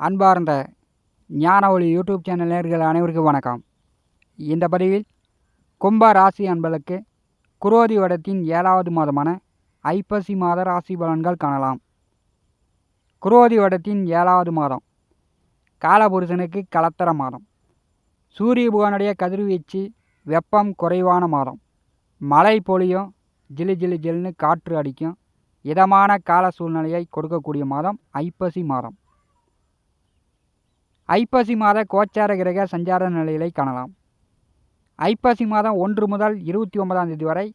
அன்பார்ந்த ஞான ஒளி யூடியூப் சேனல் நேர்கள் அனைவருக்கும் வணக்கம். இந்த பதிவில் கும்ப ராசி அன்பர்களுக்கு குரோதி வடத்தின் ஏழாவது மாதமான ஐப்பசி மாத ராசி பலன்கள் காணலாம். குரோதி வடத்தின் ஏழாவது மாதம் காலபுருஷனுக்கு கலத்தர மாதம். சூரிய புகானுடைய கதிர்வீச்சு வெப்பம் குறைவான மாதம். மழை பொழியும் ஜிலு ஜிலு ஜில்னு காற்று அடிக்கும் இதமான கால சூழ்நிலையை கொடுக்கக்கூடிய மாதம் ஐப்பசி மாதம். ஐப்பசி மாத கோச்சார கிரக சஞ்சார நிலைகளை காணலாம். ஐப்பசி மாதம் ஒன்று முதல் இருபத்தி ஒன்பதாம் தேதி வரை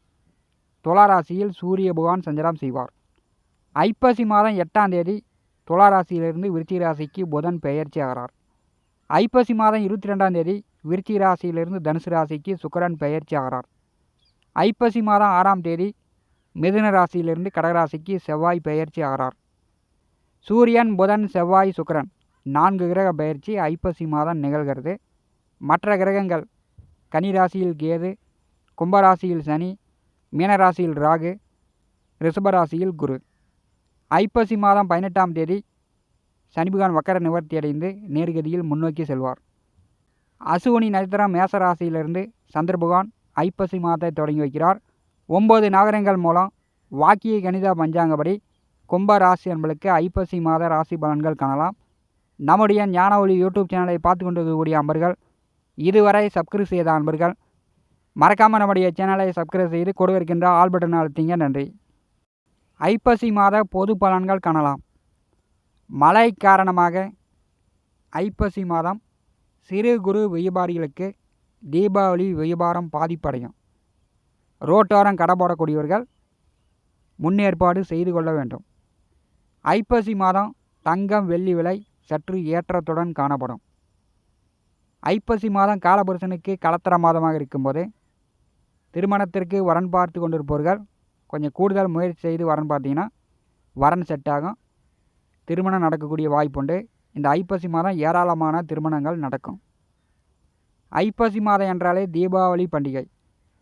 துளாராசியில் சூரிய பகவான் சஞ்சாரம் செய்வார். ஐப்பசி மாதம் எட்டாம் தேதி துளாராசியிலிருந்து விருத்தி ராசிக்கு புதன் பெயர்ச்சி ஆகிறார். ஐப்பசி மாதம் இருபத்தி ரெண்டாம் தேதி விருத்தி ராசியிலிருந்து தனுசு ராசிக்கு சுக்கரன் பெயர்ச்சி ஆகிறார். ஐப்பசி மாதம் ஆறாம் தேதி மிதுன ராசியிலிருந்து கடகராசிக்கு செவ்வாய் பெயர்ச்சி ஆகிறார். சூரியன் புதன் செவ்வாய் சுக்கரன் நான்கு கிரக பயிற்சி ஐப்பசி மாதம் நிகழ்கிறது. மற்ற கிரகங்கள் கன்னிராசியில் கேது கும்பராசியில் சனி மீனராசியில் ராகு ரிஷபராசியில் குரு. ஐப்பசி மாதம் பதினெட்டாம் தேதி சனிபகவான் வக்கர நிவர்த்தி அடைந்து நேர்கதியில் முன்னோக்கி செல்வார். அசுவனி நட்சத்திரம் மேசராசியிலிருந்து சந்திர பகவான் ஐப்பசி மாதத்தை தொடங்கி வைக்கிறார். ஒம்பது நாகரங்கள் மூலம் வாக்கிய கணித பஞ்சாங்கப்படி கும்ப ராசி என்பளுக்கு ஐப்பசி மாத ராசி பலன்கள் காணலாம். நம்முடைய ஞான ஒளி யூடியூப் சேனலை பார்த்து கொண்டிருக்கக்கூடிய அன்பர்கள் இதுவரை சப்ஸ்கிரைப் செய்த அன்பர்கள் மறக்காமல் நம்முடைய சேனலை சப்ஸ்கிரைப் செய்து கொடுக்கின்ற ஆல் பட்டன் அழுத்திங்க நன்றி. ஐப்பசி மாத பொது பலன்கள் காணலாம். மழை காரணமாக ஐப்பசி மாதம் சிறு குறு வியாபாரிகளுக்கு தீபாவளி வியாபாரம் பாதிப்படையும். ரோட்டோரம் கடை போடக்கூடியவர்கள் முன்னேற்பாடு செய்து கொள்ள வேண்டும். ஐப்பசி மாதம் தங்கம் வெள்ளி விலை சற்று ஏற்றத்துடன் காணப்படும். ஐப்பசி மாதம் காலபுருஷனுக்கு கலத்தர மாதமாக இருக்கும்போது திருமணத்திற்கு வரன் பார்த்து கொண்டிருப்பவர்கள் கொஞ்சம் கூடுதல் முயற்சி செய்து வரன் பார்த்தீங்கன்னா வரன் செட் ஆகும். திருமணம் நடக்கக்கூடிய வாய்ப்புண்டு இந்த ஐப்பசி மாதம் ஏராளமான திருமணங்கள் நடக்கும். ஐப்பசி மாதம் என்றாலே தீபாவளி பண்டிகை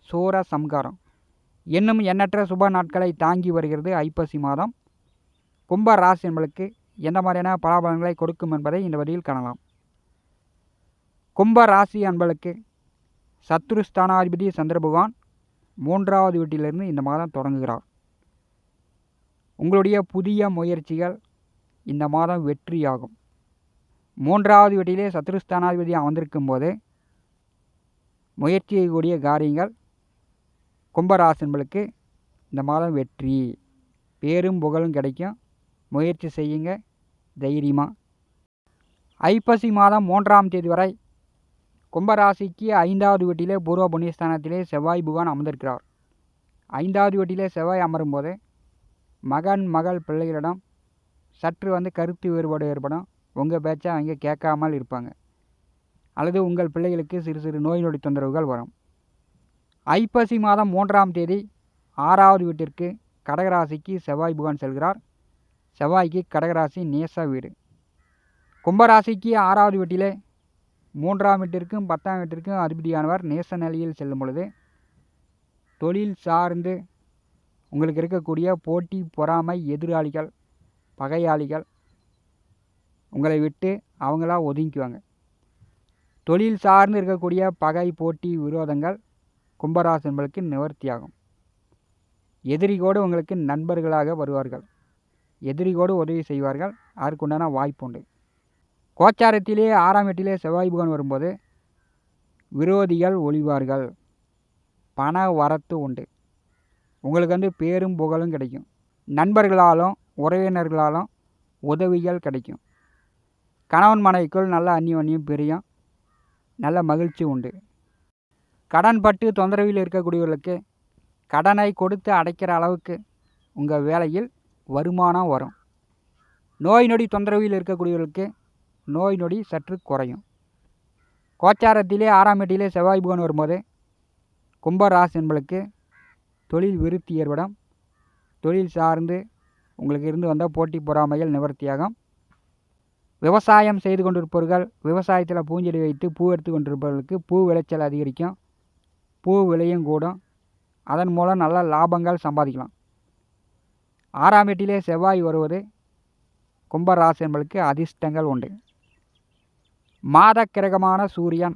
சூர சம்காரம். இன்னும் எண்ணற்ற சுப நாட்களை தாங்கி வருகிறது ஐப்பசி மாதம். கும்ப ராசி என்பளுக்கு எந்த மாதிரியான பலாபலன்களை கொடுக்கும் என்பதை இந்த வழியில் காணலாம். கும்ப ராசி அன்பளுக்கு சத்ருஸ்தானாதிபதி சந்திரபகவான் மூன்றாவது வீட்டிலிருந்து இந்த மாதம் தொடங்குகிறார். உங்களுடைய புதிய முயற்சிகள் இந்த மாதம் வெற்றியாகும். மூன்றாவது வீட்டிலே சத்ருஸ்தானாதிபதி அமர்ந்திருக்கும் போது முயற்சி செய்யக்கூடிய காரியங்கள் கும்பராசன்களுக்கு இந்த மாதம் வெற்றி. பேரும் புகழும் கிடைக்கும். முயற்சி செய்யுங்க. தைரியமாக ஐப்பசி மாதம் மூன்றாம் தேதி வரை கும்பராசிக்கு ஐந்தாவது வீட்டிலே பூர்வ புண்ணியஸ்தானத்திலே செவ்வாய் புகான் அமர்ந்திருக்கிறார். ஐந்தாவது வீட்டிலே செவ்வாய் அமரும்போது மகன் மகள் பிள்ளைகளிடம் சற்று வந்து கருத்து வேறுபாடு ஏற்படும். உங்கள் பேச்சை அவங்க கேட்காமல் இருப்பாங்க. அல்லது உங்கள் பிள்ளைகளுக்கு சிறு சிறு நோய் நொடி தொந்தரவுகள் வரும். ஐப்பசி மாதம் மூன்றாம் தேதி ஆறாவது வீட்டிற்கு கடகராசிக்கு செவ்வாய் புகான் செல்கிறார். செவ்வாய்க்கு கடகராசி நேச வீடு. கும்பராசிக்கு ஆறாவது வீட்டிலே மூன்றாம் வீட்டிற்கும் பத்தாம் வீட்டிற்கும் அதிபதியானவர் நேச நிலையில் செல்லும் பொழுது தொழில் சார்ந்து உங்களுக்கு இருக்கக்கூடிய போட்டி பொறாமை எதிராளிகள் பகையாளிகள் உங்களை விட்டு அவங்களா ஒதுங்கிக்குவாங்க. தொழில் சார்ந்து இருக்கக்கூடிய பகை போட்டி விரோதங்கள் கும்பராசி என்பதற்கு நிவர்த்தியாகும். எதிரிகோடு உங்களுக்கு நண்பர்களாக வருவார்கள். எதிரிகோடு உதவி செய்வார்கள். அதற்குண்டான வாய்ப்புண்டு கோச்சாரத்திலே ஆறாம் எட்டிலே செவ்வாய் புகன் வரும்போது விரோதிகள் ஒளிவார்கள். பண வரத்து உண்டு. உங்களுக்கு வந்து பேரும் புகழும் கிடைக்கும். நண்பர்களாலும் உறவினர்களாலும் உதவிகள் கிடைக்கும். கணவன் மனைவிக்குள் நல்ல அந்நியோன்யம் பிரியும். நல்ல மகிழ்ச்சி உண்டு. கடன் பட்டு தொந்தரவில் இருக்கக்கூடியவர்களுக்கு கடனை கொடுத்து அடைக்கிற அளவுக்கு உங்கள் வேலையில் வருமானம் வரும். நோய் நொடி தொந்தரவில் இருக்கக்கூடியவர்களுக்கு நோய் நொடி சற்று குறையும். கோச்சாரத்திலே ஆறாம் வீட்டிலே செவ்வாய் புகன் வரும்போது கும்பராசி என்பளுக்கு தொழில் விருத்தி ஏற்படும். தொழில் சார்ந்து உங்களுக்கு இருந்து வந்த போட்டி பொறாமைகள் நிவர்த்தியாகும். விவசாயம் செய்து கொண்டிருப்பவர்கள் விவசாயத்தில் பூஞ்செடி வைத்து பூ எடுத்து கொண்டிருப்பவர்களுக்கு பூ விளைச்சல் அதிகரிக்கும். பூ விலையும் கூடும். அதன் மூலம் நல்ல லாபங்கள் சம்பாதிக்கலாம். ஆறாம் வீட்டிலே செவ்வாய் வருவது கும்பராசி என்பதற்கு அதிர்ஷ்டங்கள் உண்டு. மாத கிரகமான சூரியன்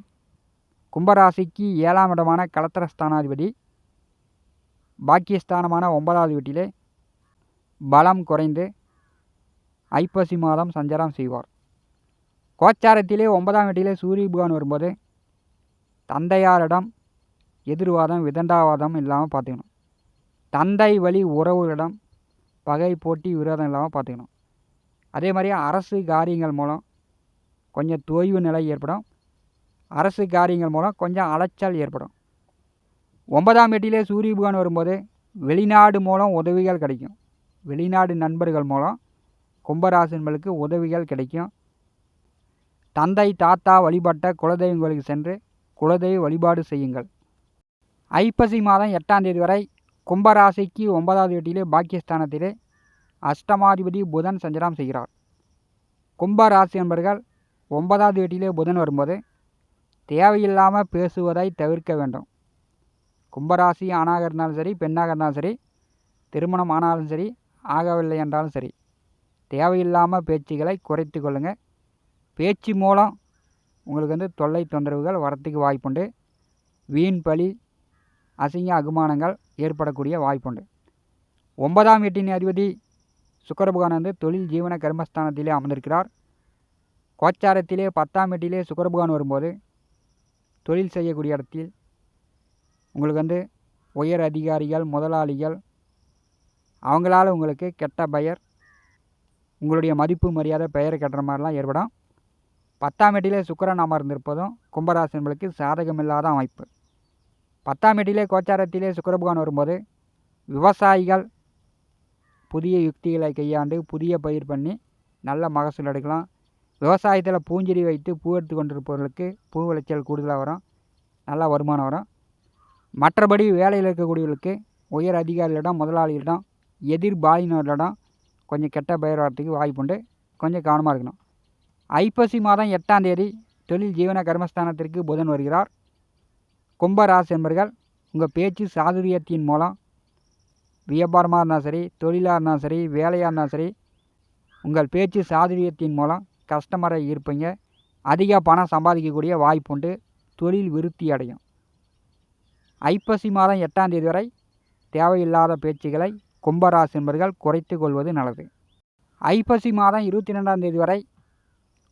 கும்பராசிக்கு ஏழாம் இடமான கலத்திரஸ்தானாதிபதி பாக்கியஸ்தானமான ஒன்பதாவது வீட்டிலே பலம் குறைந்து ஐப்பசி மாதம் சஞ்சாரம் செய்வார். கோச்சாரத்திலே ஒன்பதாம் வீட்டிலே சூரிய பகவான் வரும்போது தந்தையாரிடம் எதிர்வாதம் விதண்டாவாதம் இல்லாமல் பார்த்துக்கணும். தந்தை வழி உறவுகளிடம் பகை போட்டி விரோதம் இல்லாமல் பார்த்துக்கணும் அதே மாதிரி அரசு காரியங்கள் மூலம் கொஞ்சம் தொய்வு நிலை ஏற்படும். அரசு காரியங்கள் மூலம் கொஞ்சம் அலைச்சல் ஏற்படும். ஒன்பதாம் எட்டிலே சூரிய பகவான் வரும்போது வெளிநாடு மூலம் உதவிகள் கிடைக்கும். வெளிநாடு நண்பர்கள் மூலம் கும்பராசின்களுக்கு உதவிகள் கிடைக்கும். தந்தை தாத்தா வழிபட்ட குலதெய்வங்களுக்கு சென்று குலதெய்வ வழிபாடு செய்யுங்கள். ஐப்பசி மாதம் எட்டாம் தேதி வரை கும்பராசிக்கு ஒன்பதாவது வீட்டிலே பாக்கியஸ்தானத்திலே அஷ்டமாதிபதி புதன் சஞ்சாரம் செய்கிறார். கும்பராசி என்பர்கள் ஒன்பதாவது வீட்டிலே புதன் வரும்போது தேவையில்லாமல் பேசுவதை தவிர்க்க வேண்டும். கும்பராசி ஆணாக இருந்தாலும் சரி பெண்ணாக இருந்தாலும் சரி திருமணம் ஆனாலும் சரி ஆகவில்லை என்றாலும் சரி தேவையில்லாமல் பேச்சுகளை குறைத்து கொள்ளுங்கள் பேச்சு மூலம் உங்களுக்கு வந்து தொல்லை தொந்தரவுகள் வரத்துக்கு வாய்ப்புண்டு. வீண் பழி அசிங்க அகுமானங்கள் ஏற்படக்கூடிய வாய்ப்புண்டு. ஒன்பதாம் வீட்டின் அதிபதி சுக்கரபுகான் வந்து தொழில் ஜீவன கர்மஸ்தானத்திலே அமர்ந்திருக்கிறார். கோச்சாரத்திலே பத்தாம் வீட்டிலே சுக்கரபகவான் வரும்போது தொழில் செய்யக்கூடிய இடத்தில் உங்களுக்கு வந்து உயர் அதிகாரிகள் முதலாளிகள் அவங்களால உங்களுக்கு கெட்ட பெயர் உங்களுடைய மதிப்பு மரியாதை பெயர் கட்டுற மாதிரிலாம் ஏற்படும். பத்தாம் வீட்டிலே சுக்கரன் அமர்ந்திருப்பதும் கும்பராசி என்பதற்கு சாதகமில்லாத அமைப்பு. பத்தாம் வீட்டிலே கோச்சாரத்திலே சுக்கரபகவான் வரும்போது விவசாயிகள் புதிய யுக்திகளை கையாண்டு புதிய பயிர் பண்ணி நல்ல மகசூல் எடுக்கலாம். விவசாயத்தில் பூஞ்செடி வைத்து பூ எடுத்து கொண்டிருப்பவர்களுக்கு பூ விளைச்சல் கூடுதலாக வரும் நல்ல வருமானம் வரும். மற்றபடி வேலையில் இருக்கக்கூடியவர்களுக்கு உயர் அதிகாரிகளிடம் முதலாளிகளிடம் எதிர்பாலினரிடம் கொஞ்சம் கெட்ட பெயர் வரத்துக்கு வாய்ப்புண்டு கொஞ்சம் கவனமாக இருக்கணும். ஐப்பசி மாதம் எட்டாம் தேதி தொழில் ஜீவன கர்மஸ்தானத்திற்கு புதன் வருகிறார். கும்பராசி என்பர்கள் உங்கள் பேச்சு சாதுரியத்தின் மூலம் வியாபாரமாக இருந்தாலும் சரி தொழிலாக இருந்தாலும் சரி வேலையாக இருந்தாலும் சரி உங்கள் பேச்சு சாதுரியத்தின் மூலம் கஸ்டமரை ஈர்ப்பீங்க அதிக பணம் சம்பாதிக்கக்கூடிய வாய்ப்புண்டு தொழில் விருத்தி அடையும். ஐப்பசி மாதம் எட்டாம் தேதி வரை தேவையில்லாத பேச்சுகளை கும்பராசி என்பர்கள் குறைத்து கொள்வது நல்லது. ஐப்பசி மாதம் இருபத்தி ரெண்டாம் தேதி வரை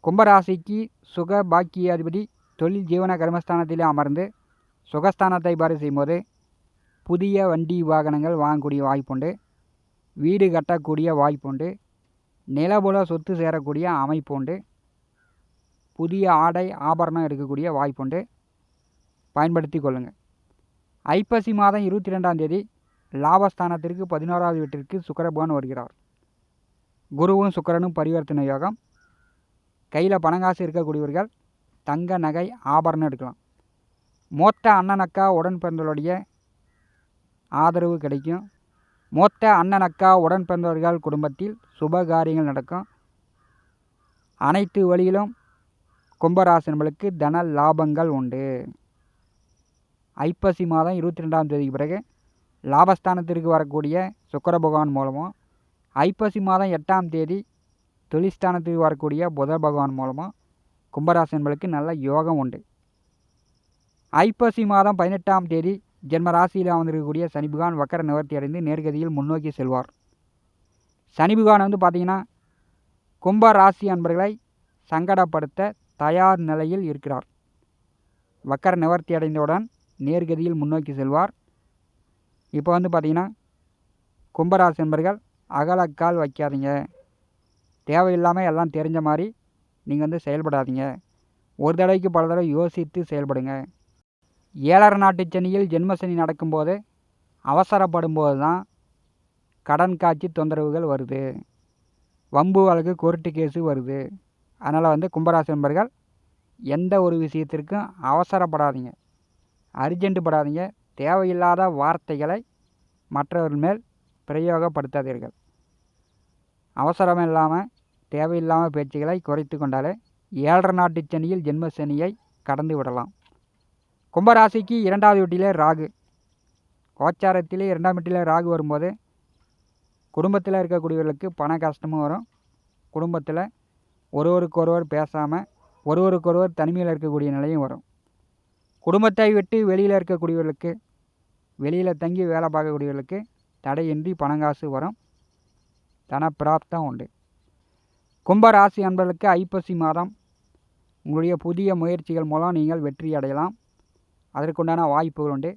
கும்பராசிக்கு சுக பாக்கியாதிபதி தொழில் ஜீவன கர்மஸ்தானத்திலே அமர்ந்து சுகஸ்தானத்தை பாரு செய்யும்போது புதிய வண்டி வாகனங்கள் வாங்கக்கூடிய வாய்ப்புண்டு. வீடு கட்டக்கூடிய வாய்ப்புண்டு. நிலபுல சொத்து சேரக்கூடிய அமைப்புண்டு. புதிய ஆடை ஆபரணம் எடுக்கக்கூடிய வாய்ப்புண்டு. பயன்படுத்தி கொள்ளுங்கள் ஐப்பசி மாதம் இருபத்தி ரெண்டாம் தேதி லாபஸ்தானத்திற்கு பதினோராவது வீட்டிற்கு சுக்கரபகவான் வருகிறார். குருவும் சுக்கரனும் பரிவர்த்தனை யோகம். கையில் பணங்காசு இருக்கக்கூடியவர்கள் தங்க நகை ஆபரணம் எடுக்கலாம். மூத்த அண்ணன் அக்கா உடன் ஆதரவு கிடைக்கும். மூத்த அண்ணன் அக்கா உடன் பிறந்தவர்கள் குடும்பத்தில் சுப காரியங்கள் நடக்கும். அனைத்து வழியிலும் கும்பராசினர்களுக்கு தன லாபங்கள் உண்டு. ஐப்பசி மாதம் இருபத்தி ரெண்டாம் தேதிக்கு பிறகு லாபஸ்தானத்திற்கு வரக்கூடிய சுக்கர பகவான் மூலமும் ஐப்பசி மாதம் எட்டாம் தேதி தொழில்ஸ்தானத்துக்கு வரக்கூடிய புத பகவான் மூலமாக கும்பராசி என்பதற்கு நல்ல யோகம் உண்டு. ஐப்பசி மாதம் பதினெட்டாம் தேதி ஜென்ம ராசியில் அமர்ந்திருக்கக்கூடிய சனி பகவான் வக்கர நிவர்த்தி அடைந்து நேர்கதியில் முன்னோக்கி செல்வார். சனி பகவான் வந்து பார்த்திங்கன்னா கும்ப ராசி அன்பர்களை சங்கடப்படுத்த தயார் நிலையில் இருக்கிறார். வக்கர நிவர்த்தி அடைந்தவுடன் நேர்கதியில் முன்னோக்கி செல்வார். இப்போ வந்து பார்த்திங்கன்னா கும்பராசி என்பர்கள் அகலக்கால் வைக்காதீங்க. தேவையில்லாமல் எல்லாம் தெரிஞ்ச மாதிரி நீங்கள் வந்து செயல்படாதீங்க. ஒரு தடவைக்கு பல தடவை யோசித்து செயல்படுங்க. ஏழரை நாட்டு சனியில் ஜென்மசனி நடக்கும்போது அவசரப்படும் போது தான் கடன் காட்சி தொந்தரவுகள் வருது. வம்பு வழக்கு கோர்ட்டு கேஸு வருது. அதனால் வந்து கும்பராசி நண்பர்கள் எந்த ஒரு விஷயத்திற்கும் அவசரப்படாதீங்க. அர்ஜென்ட்டு படாதீங்க. தேவையில்லாத வார்த்தைகளை மற்றவர்கள் மேல் பிரயோகப்படுத்தாதீர்கள். அவசரம் இல்லாமல் தேவையில்லாமல் பேச்சுகளை குறைத்து கொண்டாலே ஏழரை நாட்டு சனியில் ஜென்ம சனியை கடந்து விடலாம். கும்பராசிக்கு இரண்டாவது வீட்டிலே ராகு. கோச்சாரத்திலே இரண்டாம் வீட்டிலே ராகு வரும்போது குடும்பத்தில் இருக்கக்கூடியவர்களுக்கு பண கஷ்டமும் வரும். குடும்பத்தில் ஒருவருக்கொருவர் பேசாமல் ஒருவருக்கொருவர் தனிமையில் இருக்கக்கூடிய நிலையும் வரும். குடும்பத்தை விட்டு வெளியில் இருக்கக்கூடியவர்களுக்கு வெளியில் தங்கி வேலை பார்க்கக்கூடியவர்களுக்கு தடையின்றி பணங்காசு வரும். தனப்பிராப்தம் உண்டு. கும்பராசி அன்பர்களுக்கு ஐப்பசி மாதம். உங்களுடைய புதிய முயற்சிகள் மூலம் நீங்கள் வெற்றி அடையலாம். அதற்குண்டான வாய்ப்புகள் உண்டு.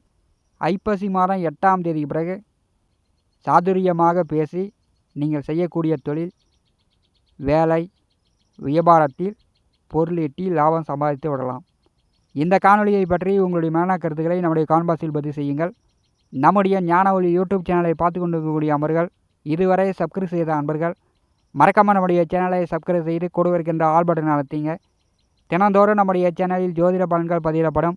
ஐப்பசி மாதம் எட்டாம் தேதிக்கு பிறகு சாதுரியமாக பேசி நீங்கள் செய்யக்கூடிய தொழில் வேலை வியாபாரத்தில் பொருளீட்டி லாபம் சம்பாதித்து விடலாம். இந்த காணொலியை பற்றி உங்களுடைய மன கருத்துக்களை நம்முடைய கான்பாஸில் பதிவு செய்யுங்கள். நம்முடைய ஞான ஒளி யூடியூப் சேனலை பார்த்து கொண்டிருக்கக்கூடிய அன்பர்கள் இதுவரை சப்ஸ்கிரைப் செய்த அன்பர்கள் மறக்காமல் நம்முடைய சேனலை சப்ஸ்கிரைப் செய்து கொடுவருக்கின்ற இருக்கின்ற ஆல் பட்டன் அழுத்திங்க. தினந்தோறும் நம்முடைய சேனலில் ஜோதிட பலன்கள் பதிவிடப்படும்.